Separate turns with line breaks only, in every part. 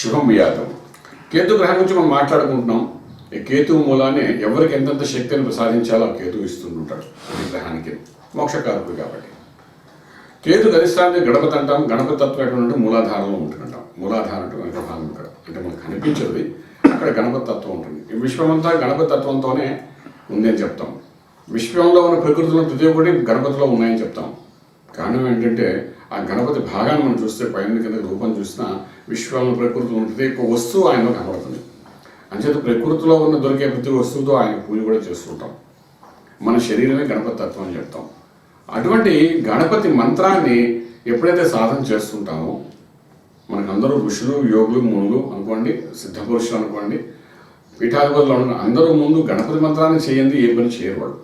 శుభం వ్యాధం కేతు గ్రహం గురించి మనం మాట్లాడుకుంటున్నాం. ఈ కేతువు మూలానే ఎవరికి ఎంతెంత శక్తిని ప్రసాదించాలో కేతు ఇస్తుంటాడు ఈ గ్రహానికి. మోక్షకారకుడు కాబట్టి. కేతు గరిష్టాన్ని గణపతి అంటాం. గణపతి తత్వం మూలాధారంలో ఉంటుందంటాం. మూలాధారం అంటే వెనక భాగం ఇక్కడ అంటే మనకు కనిపించేది. అక్కడ గణపతి తత్వం ఉంటుంది. ఈ విశ్వమంతా గణపతి తత్వంతోనే ఉందని చెప్తాం. విశ్వంలో ఉన్న ప్రకృతిలో ప్రతి ఒక్కటి గణపతిలో ఉన్నాయని చెప్తాం. కారణం ఏంటంటే ఆ గణపతి భాగాన్ని మనం చూస్తే పైన కింద రూపం చూసినా విశ్వాలను ప్రకృతిలో ఉంటుంది ఒక వస్తువు ఆయనలో కనబడుతుంది. అంచేత ప్రకృతిలో ఉన్న దొరికే ప్రతి వస్తువుతో ఆయన పూజ కూడా చేస్తుంటాం. మన శరీరమే గణపతి తత్వం అని చెప్తాం. అటువంటి గణపతి మంత్రాన్ని ఎప్పుడైతే సాధన చేస్తుంటామో మనకందరూ ఋషులు యోగులు మునులు అనుకోండి సిద్ధపురుషులు అనుకోండి పీఠాధిపతులు అనుకోండి అందరూ ముందు గణపతి మంత్రాన్ని చేయండి ఏ పని చేయరు వాళ్ళు.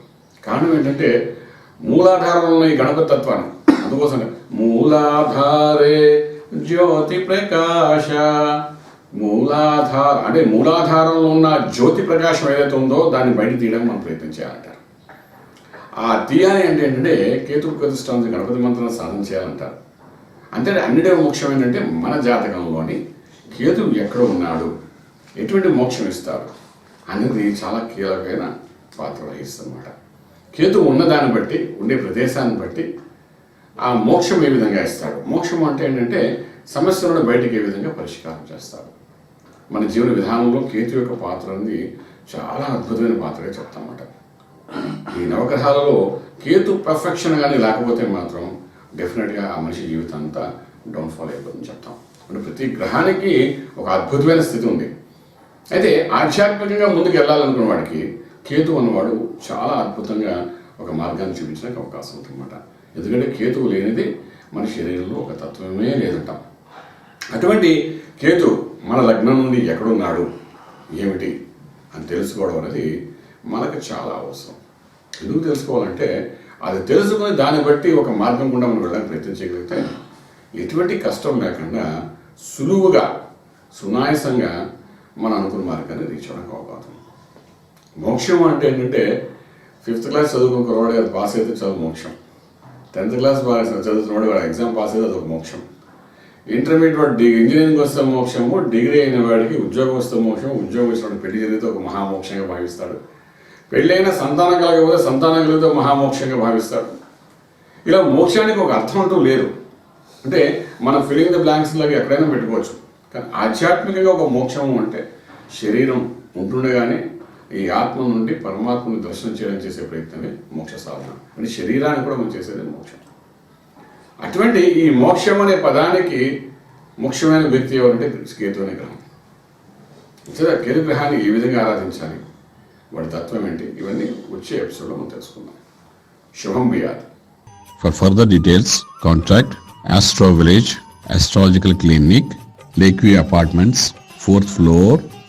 కారణం ఏంటంటే మూలాధారంలో ఈ గణపతి తత్వాన్ని అందుకోసమే. మూలాధారే జ్యోతి ప్రకాశ. మూలాధార అంటే మూలాధారంలో ఉన్న జ్యోతి ప్రకాశం ఏదైతే ఉందో దాన్ని బయట తీయడానికి మనం ప్రయత్నం చేయాలంటారు ఆ తీయాలి అంటే ఏంటంటే కేతు ప్రతిష్టాంతి గణపతి మంత్రం సాధన చేయాలంటారు. అంటే అన్నిటే మోక్షం ఏంటంటే మన జాతకంలోని కేతు ఎక్కడ ఉన్నాడు? ఎటువంటి మోక్షం ఇస్తారు అనేది చాలా కీలకమైన పాత్ర వహిస్తుంది అన్నమాట కేతు ఉన్నదాన్ని బట్టి ఉండే ప్రదేశాన్ని బట్టి ఆ మోక్షం ఏ విధంగా ఇస్తాడు? మోక్షం అంటే ఏంటంటే సమస్యలను బయటికి ఏ విధంగా పరిష్కారం చేస్తాడు? మన జీవన విధానంలో కేతు యొక్క పాత్ర అనేది చాలా అద్భుతమైన పాత్రగా చెప్తామన్నమాట. ఈ నవగ్రహాలలో కేతు పర్ఫెక్షన్ కానీ లేకపోతే మాత్రం డెఫినెట్గా ఆ మనిషి జీవితం అంతా డౌన్ఫాల్ అయిపోతుందని చెప్తాం. అంటే ప్రతి గ్రహానికి ఒక అద్భుతమైన స్థితి ఉంది. అయితే ఆధ్యాత్మికంగా ముందుకు వెళ్ళాలనుకున్న వాడికి కేతు అన్నవాడు చాలా అద్భుతంగా ఒక మార్గాన్ని చూపించడానికి అవకాశం ఉంటుందన్నమాట ఎందుకంటే కేతువు లేనిది మన శరీరంలో ఒక తత్వమే లేదంటాం. అటువంటి కేతు మన లగ్నం నుండి ఎక్కడున్నాడు? ఏమిటి? అని తెలుసుకోవడం అనేది మనకు చాలా అవసరం. ఎందుకు తెలుసుకోవాలంటే అది తెలుసుకుని దాన్ని బట్టి ఒక మార్గం గుండా మనం వెళ్ళడానికి ప్రయత్నం చేయగలిగితే ఎటువంటి కష్టం లేకుండా సులువుగా సునాయసంగా మనం అనుకున్న మార్గాన్ని రీచ్ అవ్వడానికి అవకాశం మోక్షం అంటే ఏంటంటే ఫిఫ్త్ క్లాస్ చదువుకున్న కురవాడే అది పాస్ అయితే చదువు మోక్షం. టెన్త్ క్లాస్ బాగా చదువుతున్నాడు వాడు ఎగ్జామ్ పాస్ అయితే అదొక మోక్షం. ఇంటర్మీడియట్ వాడు డిగ్రీ ఇంజనీరింగ్ వస్తే మోక్షము డిగ్రీ అయిన వాడికి ఉద్యోగం వస్తే మోక్షం ఉద్యోగం వచ్చిన పెళ్ళి జరిగితే ఒక మహామోక్షంగా భావిస్తాడు. పెళ్ళైన సంతానం కలగకపోతే సంతానం కలిగితే మహామోక్షంగా భావిస్తాడు. ఇలా మోక్షానికి ఒక అర్థం అంటూ లేదు. అంటే మనం ఫిలింగ్ ద బ్లాంక్స్ లాగా ఎక్కడైనా పెట్టుకోవచ్చు. కానీ ఆధ్యాత్మికంగా ఒక మోక్షము అంటే శరీరం ఉంటుండగానే ఈ ఆత్మ నుండి పరమాత్మను దర్శనం చేయడం చేసే ప్రయత్నమే మోక్ష సాధన. అంటే శరీరాన్ని కూడా మనం చేసేది మోక్షం. అటువంటి ఈ మోక్షం అనే పదానికి ముఖ్యమైన వ్యక్తి ఎవరంటే కేతు అనే గ్రహం. సరే కేతు గ్రహాన్ని ఏ విధంగా ఆరాధించాలి? వాడి తత్వం ఏంటి? ఇవన్నీ వచ్చే ఎపిసోడ్లో మనం తెలుసుకుందాం. శుభం బియాద్